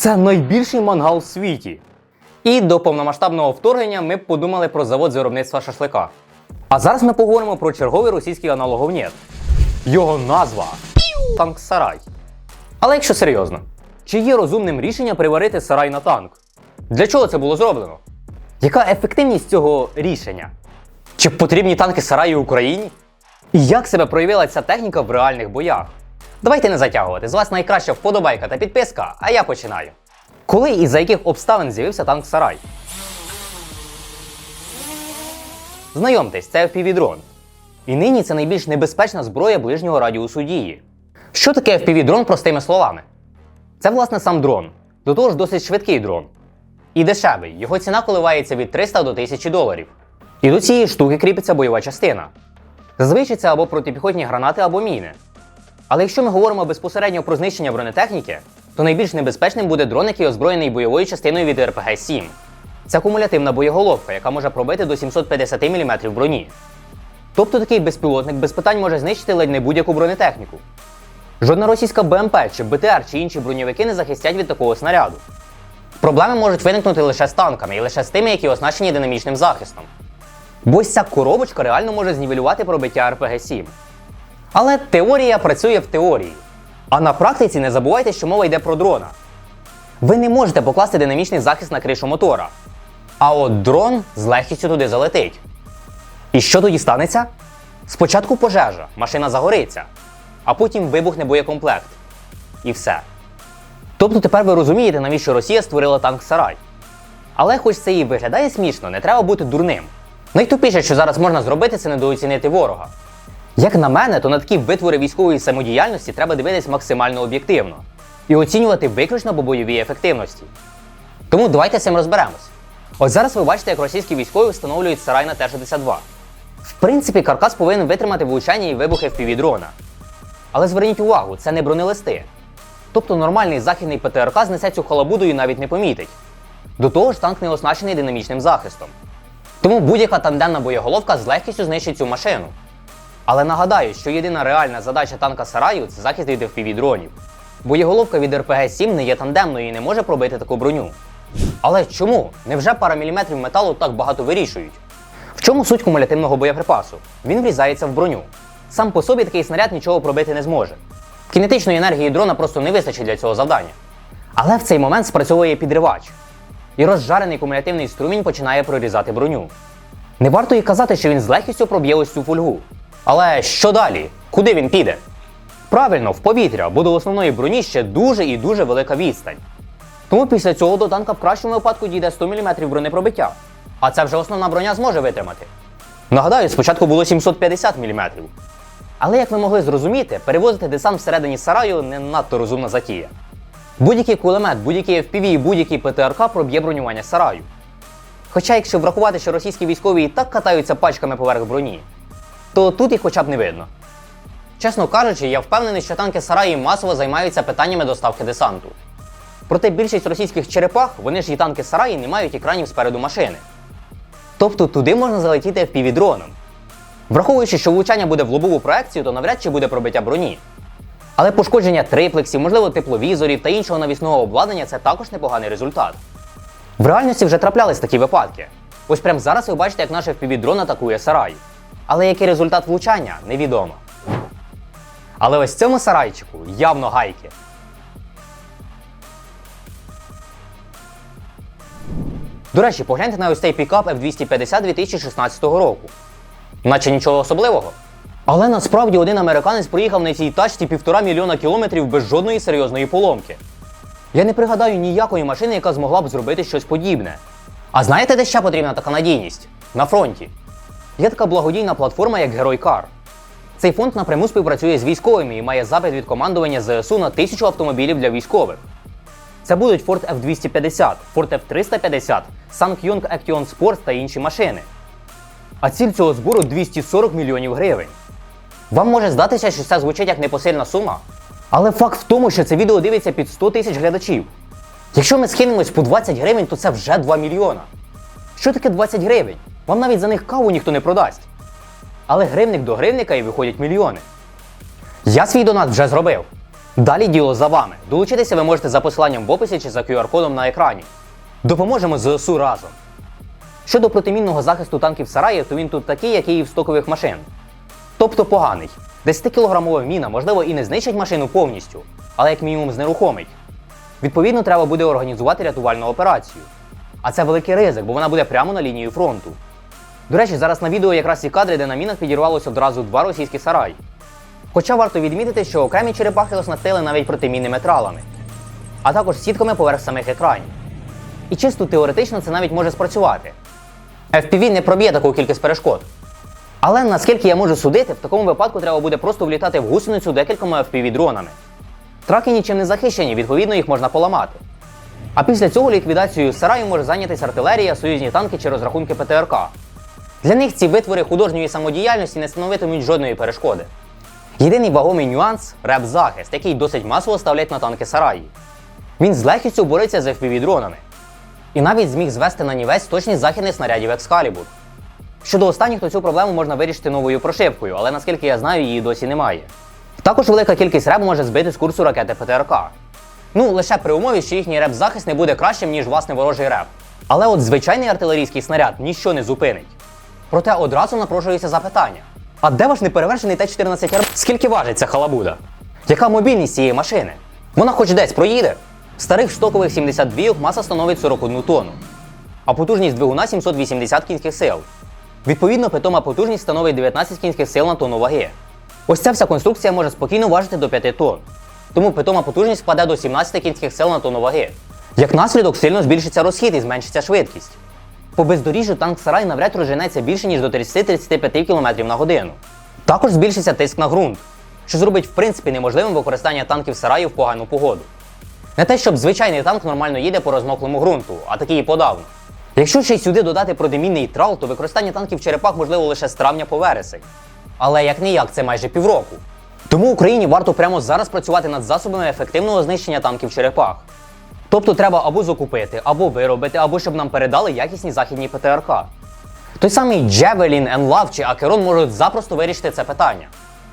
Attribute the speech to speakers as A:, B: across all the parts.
A: Це найбільший мангал в світі. І до повномасштабного вторгнення ми подумали про завод з виробництва шашлика. А зараз ми поговоримо про черговий російський аналоговнєт. Його назва танк Сарай. Але якщо серйозно, чи є розумним рішення приварити сарай на танк? Для чого це було зроблено? Яка ефективність цього рішення? Чи потрібні танки сараї Україні? І як себе проявила ця техніка в реальних боях? Давайте не затягувати. З вас найкраща вподобайка та підписка, а я починаю. Коли і за яких обставин з'явився танк Сарай? Знайомтесь, це FPV-дрон. І нині це найбільш небезпечна зброя ближнього радіусу дії. Що таке FPV-дрон простими словами? Це, власне, сам дрон. До того ж, досить швидкий дрон. І дешевий. Його ціна коливається від 300 до 1000 доларів. І до цієї штуки кріпиться бойова частина. Зазвичай це або протипіхотні гранати, або міни. Але якщо ми говоримо безпосередньо про знищення бронетехніки, то найбільш небезпечним буде дрон, який озброєний бойовою частиною від РПГ-7. Це кумулятивна боєголовка, яка може пробити до 750 мм броні. Тобто такий безпілотник без питань може знищити ледь не будь-яку бронетехніку. Жодна російська БМП чи БТР чи інші броньовики не захистять від такого снаряду. Проблеми можуть виникнути лише з танками і лише з тими, які оснащені динамічним захистом. Бо ось ця коробочка реально може знівелювати пробиття РПГ-7. Але теорія працює в теорії. А на практиці не забувайте, що мова йде про дрона. Ви не можете покласти динамічний захист на кришу мотора. А от дрон з легкістю туди залетить. І що тоді станеться? Спочатку пожежа, машина загориться, а потім вибухне боєкомплект. І все. Тобто тепер ви розумієте, навіщо Росія створила танк Сарай. Але хоч це і виглядає смішно, не треба бути дурним. Найтупіше, що зараз можна зробити, це недооцінити ворога. Як на мене, то на такі витвори військової самодіяльності треба дивитись максимально об'єктивно і оцінювати виключно по бойовій ефективності. Тому давайте цим розберемось. Ось зараз ви бачите, як російські військові встановлюють сарай на Т-62. В принципі, каркас повинен витримати влучання і вибухи в дрона. Але зверніть увагу, це не бронелисти. Тобто нормальний західний ПТРК знесе цю халабуду і навіть не помітить. До того ж, танк не оснащений динамічним захистом. Тому будь-яка тандемна боєголовка з легкістю знищить цю машину. Але нагадаю, що єдина реальна задача танка Сараю це захист від FPV-дронів. Боєголовка від РПГ-7 не є тандемною і не може пробити таку броню. Але чому? Невже пара міліметрів металу так багато вирішують? В чому суть кумулятивного боєприпасу? Він врізається в броню. Сам по собі такий снаряд нічого пробити не зможе. Кінетичної енергії дрона просто не вистачить для цього завдання. Але в цей момент спрацьовує підривач. І розжарений кумулятивний струмінь починає прорізати броню. Не варто і казати, що він з легкістю проб'є ось цю фольгу. Але що далі? Куди він піде? Правильно, в повітря, бо до основної броні ще дуже і дуже велика відстань. Тому після цього до танка в кращому випадку дійде 100 мм бронепробиття. А це вже основна броня зможе витримати. Нагадаю, спочатку було 750 мм. Але як ви могли зрозуміти, перевозити десант всередині сараю не надто розумна затія. Будь-який кулемет, будь-який FPV і будь-який ПТРК проб'є бронювання сараю. Хоча, якщо врахувати, що російські військові і так катаються пачками поверх броні, то тут їх хоча б не видно. Чесно кажучи, я впевнений, що танки Сараї масово займаються питаннями доставки десанту. Проте більшість російських черепах, вони ж і танки Сараї не мають екранів спереду машини. Тобто туди можна залетіти FPV-дроном. Враховуючи, що влучання буде в лобову проекцію, то навряд чи буде пробиття броні. Але пошкодження триплексів, можливо, тепловізорів та іншого навісного обладнання це також непоганий результат. В реальності вже траплялись такі випадки. Ось прямо зараз ви бачите, як наш FPV-дрон атакує сарай. Але який результат влучання, невідомо. Але ось цьому сарайчику явно гайки. До речі, погляньте на ось цей пікап F250 2016 року. Наче нічого особливого. Але насправді один американець проїхав на цій тачці півтора мільйона кілометрів без жодної серйозної поломки. Я не пригадаю ніякої машини, яка змогла б зробити щось подібне. А знаєте, де ще потрібна така надійність? На фронті. Є така благодійна платформа, як Герой Кар. Цей фонд напряму співпрацює з військовими і має запит від командування ЗСУ на тисячу автомобілів для військових. Це будуть Ford F250, Ford F350, Sankyong Action Sports та інші машини. А ціль цього збору 240 мільйонів гривень. Вам може здатися, що це звучить як непосильна сума. Але факт в тому, що це відео дивиться під 100 тисяч глядачів. Якщо ми схинемось по 20 гривень, то це вже 2 мільйона. Що таке 20 гривень? Вам навіть за них каву ніхто не продасть. Але гривник до гривника і виходять мільйони. Я свій донат вже зробив. Далі діло за вами. Долучитися ви можете за посиланням в описі чи за QR-кодом на екрані. Допоможемо ЗСУ разом. Щодо протимінного захисту танків Сараїв, то він тут такий, як і в стокових машин. Тобто поганий. 10-кілограмова міна, можливо, і не знищить машину повністю, але як мінімум знерухомить. Відповідно, треба буде організувати рятувальну операцію. А це великий ризик, бо вона буде прямо на лінії фронту. До речі, зараз на відео якраз ці кадри, де на мінах підірвалося одразу два російські сараї. Хоча варто відмітити, що окремі черепахи оснастили навіть протимінними тралами, а також сітками поверх самих екранів. І чисто теоретично це навіть може спрацювати. FPV не проб'є таку кількість перешкод. Але наскільки я можу судити, в такому випадку треба буде просто влітати в гусеницю декількома FPV-дронами. Траки нічим не захищені, відповідно їх можна поламати. А після цього ліквідацією сараю може зайнятися артилерія, союзні танки чи розрахунки ПТРК. Для них ці витвори художньої самодіяльності не становитимуть жодної перешкоди. Єдиний вагомий нюанс реп-захист, який досить масово ставлять на танки сараї. Він з легкістю бореться з FPV-дронами. І навіть зміг звести на нівець точність західних снарядів Excalibur. Щодо останніх, то цю проблему можна вирішити новою прошивкою, але наскільки я знаю, її досі немає. Також велика кількість реб може збити з курсу ракети ПТРК. Ну, лише при умові, що їхній реп-захист не буде кращим, ніж власне ворожий реп. Але от звичайний артилерійський снаряд ніщо не зупинить. Проте одразу напрошується запитання: а де ваш неперевершений Т-14 РБ? Скільки важить ця халабуда? Яка мобільність цієї машини? Вона хоч десь проїде? Старих стокових 72 маса становить 41 тонну, а потужність двигуна 780 кінських сил. Відповідно, питома потужність становить 19 кінських сил на тонну ваги. Ось ця вся конструкція може спокійно важити до 5 тонн. Тому питома потужність впаде до 17 кінських сил на тонну ваги. Як наслідок, сильно збільшиться розхід і зменшиться швидкість. По бездоріжжю танк Сарай навряд розженеться більше, ніж до 30-35 км на годину. Також збільшиться тиск на ґрунт, що зробить в принципі неможливим використання танків Сараю в погану погоду. Не те, щоб звичайний танк нормально їде по розмоклому ґрунту, а такий і подавно. Якщо ще й сюди додати продемінний трал, то використання танків черепах можливо лише з травня по вересень. Але як не як це майже півроку. Тому Україні варто прямо зараз працювати над засобами ефективного знищення танків черепах. Тобто треба або закупити, або виробити, або щоб нам передали якісні західні ПТРК. Той самий Javelin, Enlav чи Acheron можуть запросто вирішити це питання.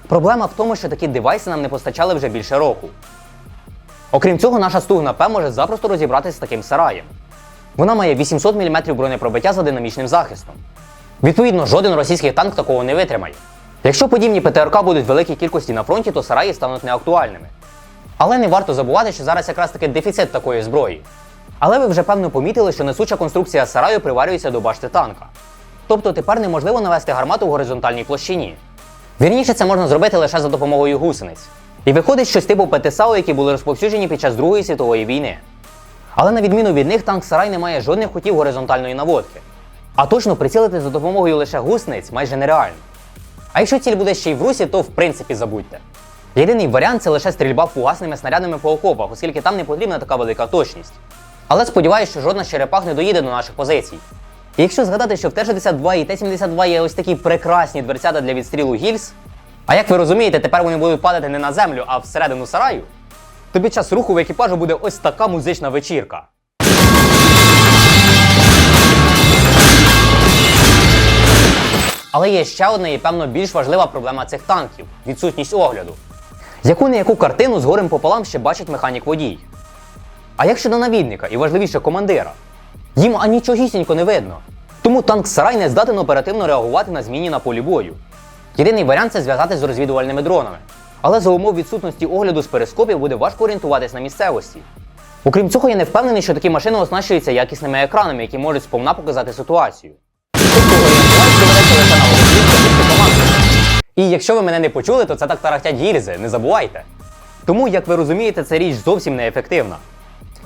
A: Проблема в тому, що такі девайси нам не постачали вже більше року. Окрім цього, наша стугна П може запросто розібратися з таким сараєм. Вона має 800 мм бронепробиття за динамічним захистом. Відповідно, жоден російський танк такого не витримає. Якщо подібні ПТРК будуть в великій кількості на фронті, то сараї стануть неактуальними. Але не варто забувати, що зараз якраз таки дефіцит такої зброї. Але ви вже певно помітили, що несуча конструкція сараю приварюється до башти танка. Тобто тепер неможливо навести гармату в горизонтальній площині. Вірніше це можна зробити лише за допомогою гусениць. І виходить щось типу ПТСАУ, які були розповсюджені під час Другої світової війни. Але на відміну від них, танк Сарай не має жодних хотів горизонтальної наводки. А точно прицілити за допомогою лише гусениць майже нереально. А якщо ціль буде ще й в русі, то в принципі забудьте. Єдиний варіант це лише стрільба фугасними снарядами по окопах, оскільки там не потрібна така велика точність. Але сподіваюся, що жодна черепах не доїде до наших позицій. І якщо згадати, що в Т-62 і Т-72 є ось такі прекрасні дверцята для відстрілу гільз, а як ви розумієте, тепер вони будуть падати не на землю, а всередину сараю, то під час руху в екіпажу буде ось така музична вечірка. Але є ще одна і певно більш важлива проблема цих танків відсутність огляду. Яку не яку картину з горем пополам ще бачить механік водій. А як щодо навідника і важливіше командира? Їм анічогісінько не видно. Тому танк Сарай не здатен оперативно реагувати на зміни на полі бою. Єдиний варіант це зв'язати з розвідувальними дронами. Але за умов відсутності огляду з перископів буде важко орієнтуватись на місцевості. Окрім цього, я не впевнений, що такі машини оснащуються якісними екранами, які можуть сповна показати ситуацію. І якщо ви мене не почули, то це так тарахтять гільзи, не забувайте. Тому, як ви розумієте, ця річ зовсім неефективна.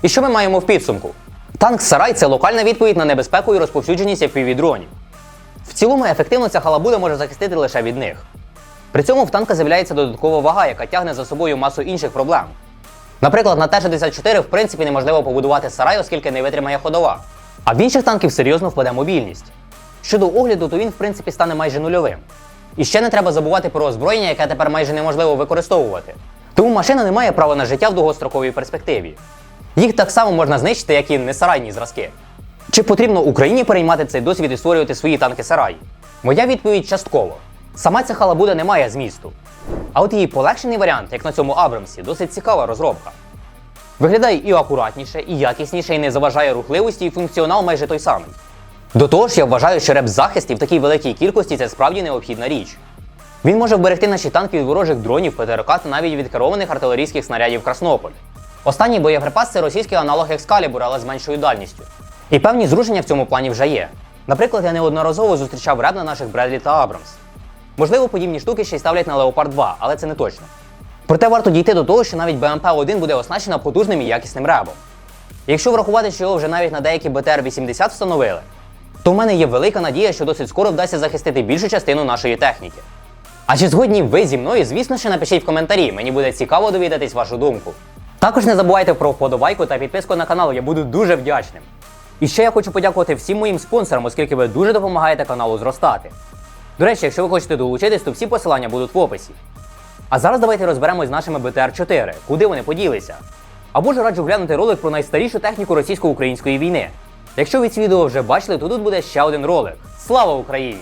A: І що ми маємо в підсумку? Танк Сарай це локальна відповідь на небезпеку і розповсюдженість FPV-дронів. В цілому ефективно ця халабуда може захистити лише від них. При цьому в танка з'являється додаткова вага, яка тягне за собою масу інших проблем. Наприклад, на Т-64 в принципі неможливо побудувати сарай, оскільки не витримає ходова. А в інших танків серйозно впаде мобільність. Щодо огляду, то він в принципі стане майже нульовим. І ще не треба забувати про озброєння, яке тепер майже неможливо використовувати. Тому машина не має права на життя в довгостроковій перспективі. Їх так само можна знищити, як і несарайні зразки. Чи потрібно Україні переймати цей досвід і створювати свої танки сараї? Моя відповідь частково. Сама ця халабуда не має змісту. А от її полегшений варіант, як на цьому Абрамсі, досить цікава розробка. Виглядає і акуратніше, і якісніше, і не заважає рухливості, і функціонал майже той самий. До того ж, я вважаю, що реп-захист і в такій великій кількості це справді необхідна річ. Він може вберегти наші танки від ворожих дронів, ПТРК та навіть від керованих артилерійських снарядів Краснополь. Останній боєприпас це російський аналог Екскалібура, але з меншою дальністю. І певні зрушення в цьому плані вже є. Наприклад, я неодноразово зустрічав реп на наших Бредлі та Абрамс. Можливо, подібні штуки ще й ставлять на Leopard 2, але це не точно. Проте варто дійти до того, що навіть БМП-1 буде оснащена потужним і якісним ребом. Якщо врахувати, що його вже навіть на деякі БТР-80 встановили, то в мене є велика надія, що досить скоро вдасться захистити більшу частину нашої техніки. А чи згодні ви зі мною, звісно, ще напишіть в коментарі, мені буде цікаво довідатись вашу думку. Також не забувайте про вподобайку та підписку на канал, я буду дуже вдячним. І ще я хочу подякувати всім моїм спонсорам, оскільки ви дуже допомагаєте каналу зростати. До речі, якщо ви хочете долучитись, то всі посилання будуть в описі. А зараз давайте розберемось з нашими БТР-4, куди вони поділися. Або ж раджу глянути ролик про найстарішу техніку російсько-української війни. Якщо ви ці відео вже бачили, то тут буде ще один ролик. Слава Україні!